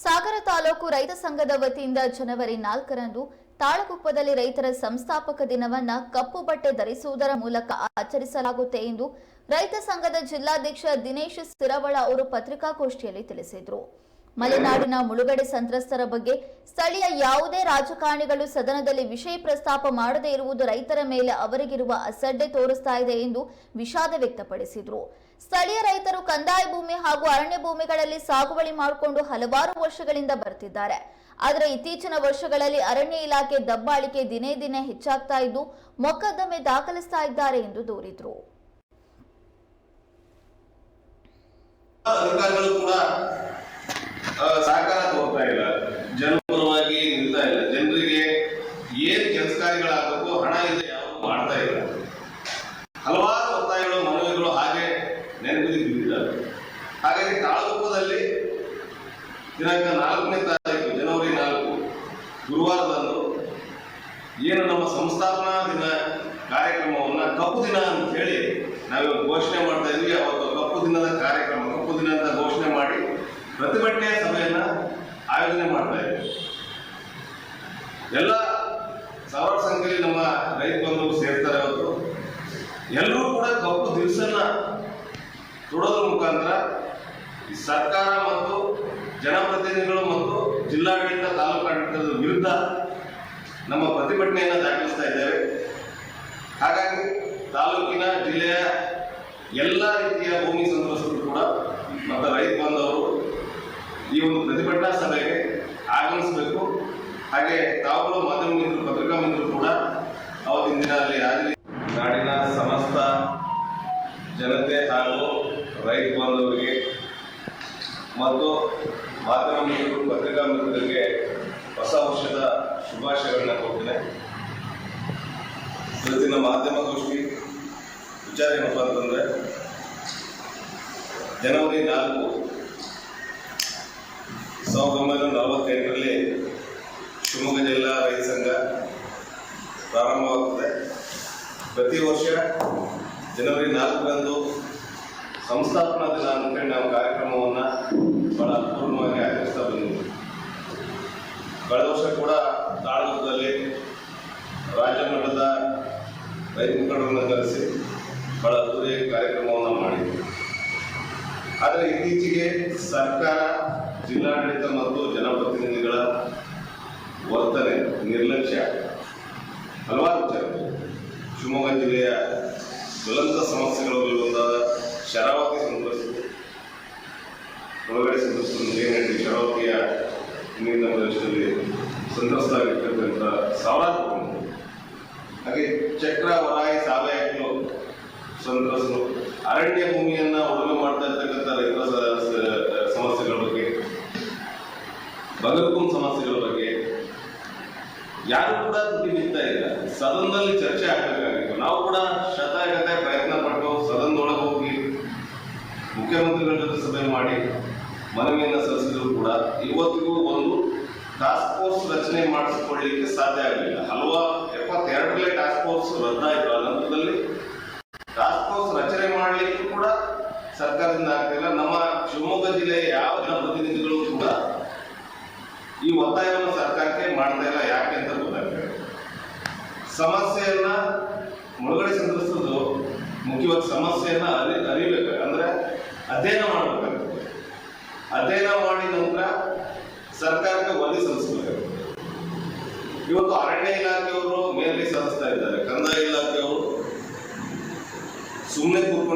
ಸಾಗರ ತಾಲೂಕು ರೈತ ಸಂಘದ ವತಿಯಿಂದ ಜನವರಿ ನಾಲ್ಕರಂದು ತಾಳಗುಪ್ಪದಲ್ಲಿ ರೈತರ ಸಂಸ್ಥಾಪಕ ದಿನವನ್ನ ಕಪ್ಪು ಬಟ್ಟೆ ಧರಿಸುವುದರ ಮೂಲಕ ಆಚರಿಸಲಾಗುತ್ತೆ ಎಂದು ರೈತ ಸಂಘದ ಜಿಲ್ಲಾಧ್ಯಕ್ಷ ದಿನೇಶ್ ಸಿರವಳ ಅವರು ಪತ್ರಿಕಾಗೋಷ್ಠಿಯಲ್ಲಿ ತಿಳಿಸಿದರು. ಮಲೆನಾಡಿನ ಮುಳುಗಡೆ ಸಂತ್ರಸ್ತರ ಬಗ್ಗೆ ಸ್ಥಳೀಯ ಯಾವುದೇ ರಾಜಕಾರಣಿಗಳು ಸದನದಲ್ಲಿ ವಿಷಯ ಪ್ರಸ್ತಾಪ ಮಾಡದೇ ಇರುವುದು ರೈತರ ಮೇಲೆ ಅವರಿಗಿರುವ ಅಸಡ್ಡೆ ತೋರಿಸ್ತಾ ಇದೆ ಎಂದು ವಿಷಾದ ವ್ಯಕ್ತಪಡಿಸಿದರು. ಸ್ಥಳೀಯ ರೈತರು ಕಂದಾಯ ಭೂಮಿ ಹಾಗೂ ಅರಣ್ಯ ಭೂಮಿಗಳಲ್ಲಿ ಸಾಗುವಳಿ ಮಾಡಿಕೊಂಡು ಹಲವಾರು ವರ್ಷಗಳಿಂದ ಬರ್ತಿದ್ದಾರೆ. ಆದರೆ ಇತ್ತೀಚಿನ ವರ್ಷಗಳಲ್ಲಿ ಅರಣ್ಯ ಇಲಾಖೆ ದಬ್ಬಾಳಿಕೆ ದಿನೇ ದಿನೇ ಹೆಚ್ಚಾಗ್ತಾ ಇದ್ದು, ಮೊಕದ್ದಮೆ ದಾಖಲಿಸ್ತಾ ಇದ್ದಾರೆ ಎಂದು ದೂರಿದ್ರು. ಸರ್ಕಾರಗಳು ಕೂಡ ಸಹಕಾರ ತೋರ್ತಾ ಇಲ್ಲ ಜನಪರವಾಗಿ ನಿಲ್ತಾ ಇಲ್ಲ ಜನರಿಗೆ ಏನ್ ಕೆಲಸ ಕಾರ್ಯಗಳಾಗಬೇಕು ಹಣ ಇದೆ ಯಾವುದು ಮಾಡ್ತಾ ಇಲ್ಲ ಹಲವಾರು ಒತ್ತಾಯಗಳು ಮನವಿಗಳು ಹಾಗೆ ನೆನಪಿಗೆ ಬಿದ್ದಿದ್ದಾವೆ ಹಾಗಾಗಿ ತಾಳಗುಪ್ಪದಲ್ಲಿ ದಿನಾಂಕ ನಾಲ್ಕನೇ ತಾರೀಕು, ಜನವರಿ ನಾಲ್ಕು, ಗುರುವಾರದಂದು ಏನು ನಮ್ಮ ಸಂಸ್ಥಾಪನಾ ದಿನ ಕಾರ್ಯಕ್ರಮವನ್ನು ಕಪ್ಪು ದಿನ ಅಂತ ಹೇಳಿ ನಾವು ಘೋಷಣೆ ಮಾಡ್ತಾ ಇದ್ವಿ. ಅವತ್ತು ಕಪ್ಪು ದಿನದ ಕಾರ್ಯಕ್ರಮ, ಕಪ್ಪು ದಿನ ಅಂತ ಘೋಷಣೆ ಮಾಡಿ ಪ್ರತಿಭಟನೆಯ ಸಭೆಯನ್ನ ಆಯೋಜನೆ ಮಾಡ್ತಾ ಇದ್ವಿ. ಎಲ್ಲ ಸಾವಿರ ಸಂಖ್ಯೆಯಲ್ಲಿ ನಮ್ಮ ರೈತ ಬಂಧುಗಳು ಸೇರ್ತಾರೆ ಅವತ್ತು. ಎಲ್ಲರೂ ಕೂಡ ಕಪ್ಪು ದಿವಸನ ತೊಡೋದ್ರ ಮುಖಾಂತರ ಸರ್ಕಾರ ಮತ್ತು ಜನಪ್ರತಿನಿಧಿಗಳು ಮತ್ತು ಜಿಲ್ಲಾಡಳಿತ ತಾಲೂಕು ಆಡಳಿತದ ವಿರುದ್ಧ ನಮ್ಮ ಪ್ರತಿಭಟನೆಯನ್ನು ದಾಖಲಿಸ್ತಾ ಇದ್ದೇವೆ ಹಾಗಾಗಿ ತಾಲೂಕಿನ ಜಿಲ್ಲೆಯ ಎಲ್ಲ ರೀತಿಯ ಭೂಮಿ ಸಂತ್ರಸ್ತರು ಕೂಡ ಮತ್ತು ರೈತ ಬಾಂಧವರು ಈ ಒಂದು ಪ್ರತಿಭಟನಾ ಸಭೆಗೆ ಆಗಮಿಸಬೇಕು. ಹಾಗೆ ತಾವುಗಳು ಮಾಧ್ಯಮ ಮಿತ್ರರು, ಪತ್ರಿಕಾ ಮಿತ್ರರು ಕೂಡ ಅವತ್ತಿನ ದಿನ ಅಲ್ಲಿ ಹಾಜರಿ ನಾಡಿನ ಸಮಸ್ತ ಜನತೆ ಹಾಗೂ ರೈತ ಬಾಂಧವರಿಗೆ ಮತ್ತು ಮಾಧ್ಯಮ ಮಿತ್ರರು, ಪತ್ರಿಕಾ ಮಿತ್ರರಿಗೆ ಹೊಸ ವರ್ಷದ ಶುಭಾಶಯಗಳನ್ನ ಕೊಡ್ತೇನೆ. ಇವತ್ತಿನ ಮಾಧ್ಯಮಗೋಷ್ಠಿ ವಿಚಾರ ಏನಪ್ಪ ಅಂತಂದರೆ, ಜನವರಿ ನಾಲ್ಕು ಸಾವಿರದ ಒಂಬೈನೂರ ನಲವತ್ತೆಂಟರಲ್ಲಿ ಶಿವಮೊಗ್ಗ ಜಿಲ್ಲಾ ರೈತ ಸಂಘ ಪ್ರಾರಂಭವಾಗುತ್ತದೆ ಪ್ರತಿ ವರ್ಷ ಜನವರಿ ನಾಲ್ಕರಂದು ಸಂಸ್ಥಾಪನಾ ದಿನ ಅಂತೇಳಿ ನಾವು ಕಾರ್ಯಕ್ರಮವನ್ನು ಕಳೆದ ವರ್ಷ ಕೂಡ ತಾಳಗುಪ್ಪದಲ್ಲಿ ರಾಜ್ಯ ಮಟ್ಟದ ರೈತ ಮುಖಂಡರನ್ನು ಕರೆಸಿ ಬಹಳ ಅದ್ದೂರಿಯ ಕಾರ್ಯಕ್ರಮವನ್ನು ಮಾಡಿದ್ವಿ ಆದರೆ ಇತ್ತೀಚೆಗೆ ಸರ್ಕಾರ, ಜಿಲ್ಲಾಡಳಿತ ಮತ್ತು ಜನಪ್ರತಿನಿಧಿಗಳ ವರ್ತನೆ ನಿರ್ಲಕ್ಷ್ಯ. ಹಲವಾರು ವಿಚಾರಗಳು ಶಿವಮೊಗ್ಗ ಜಿಲ್ಲೆಯ ಜ್ವಲಂತ ಸಮಸ್ಯೆಗಳಲ್ಲಿ ಒಂದಾದ ಶರಾವತಿ ಸಂತ್ರಸ್ತರು ಒಳಗಡೆ ಸಂತ್ರಸ್ತರು ಶರಾವತಿಯ ನೀರಿನ ಪ್ರದೇಶದಲ್ಲಿ ಸಂತ್ರಸ್ತರಾಗಿರ್ತಕ್ಕಂಥ ಕುಟುಂಬಗಳು ಹಾಗೆ ಚಕ್ರ ವರಾಯಿ ಸಾಲಯಗಳು ಸಂತ್ರಸ್ತರು ಅರಣ್ಯ ಭೂಮಿಯನ್ನ ಉಳುಮೆ ಮಾಡ್ತಾ ಇರ್ತಕ್ಕಂಥ ರೈತರ ಸಮಸ್ಯೆಗಳ ಬಗ್ಗೆ ಬಗಲ್ಕುಂ ಸಮಸ್ಯೆಗಳ ಬಗ್ಗೆ ಯಾರು ಕೂಡ ದುಡ್ಡು ನಿಲ್ತಾ ಇಲ್ಲ. ಸದನದಲ್ಲಿ ಚರ್ಚೆ ಆಗಬೇಕಾಗಿತ್ತು. ನಾವು ಕೂಡ ಶತಾಯಗತಾಯ ಪ್ರಯತ್ನ ಪಟ್ಟು ಸದನದೊಳಗೆ ಹೋಗಿ ಮುಖ್ಯಮಂತ್ರಿಗಳ ಜೊತೆ ಸಭೆ ಮಾಡಿ ಮನವಿಯನ್ನು ಸಲ್ಲಿಸಿದ್ರು ಕೂಡ ಇವತ್ತಿಗೂ ಒಂದು ಟಾಸ್ಕ್ ಫೋರ್ಸ್ ರಚನೆ ಮಾಡಿಸಿಕೊಳ್ಳಲಿಕ್ಕೆ ಸಾಧ್ಯ ಆಗಲಿಲ್ಲ. ಹಲವಾರು ಎಪ್ಪತ್ತೆರಡರಲ್ಲೇ ಟಾಸ್ಕ್ ಫೋರ್ಸ್ ರದ್ದಾಯಿತು. ಆ ನಂತರದಲ್ಲಿ ಟಾಸ್ಕ್ ಫೋರ್ಸ್ ರಚನೆ ಮಾಡಲಿಕ್ಕೂ ಕೂಡ ಸರ್ಕಾರದಿಂದ ಆಗ್ತಿಲ್ಲ ನಮ್ಮ ಶಿವಮೊಗ್ಗ ಜಿಲ್ಲೆಯ ಯಾವ ಜನಪ್ರತಿನಿಧಿಗಳು ಕೂಡ ಈ ಒತ್ತಾಯವನ್ನು ಸರ್ಕಾರಕ್ಕೆ ಮಾಡ್ತಾ ಇಲ್ಲ. ಯಾಕೆ ಅಂತ ಗೊತ್ತಾಗ್ತದೆ. ಸಮಸ್ಯೆಯನ್ನ ಮುಳುಗಡೆ ಸಂತ್ರಸ್ತದ್ದು ಮುಖ್ಯವಾಗಿ ಸಮಸ್ಯೆಯನ್ನ ಅರಿ, ಅರಿಬೇಕು. ಅಂದ್ರೆ ಅಧ್ಯಯನ ಮಾಡಬೇಕಾಗ್ತದೆ. ಅಧ್ಯಯನ ಮಾಡಿದ ನಂತರ ಸರ್ಕಾರಕ್ಕೆ ವರದಿ ಸಂಸ್ಥೆ ಇವತ್ತು ಅರಣ್ಯ ಇಲಾಖೆಯವರು ಮೇಲೆ ಸಲ್ಲಿಸ್ತಾ ಇದ್ದಾರೆ. ಕಂದಾಯ ಇಲಾಖೆಯವರು ಸುಮ್ಮನೆ ಕೂತ್ಕೊಂಡು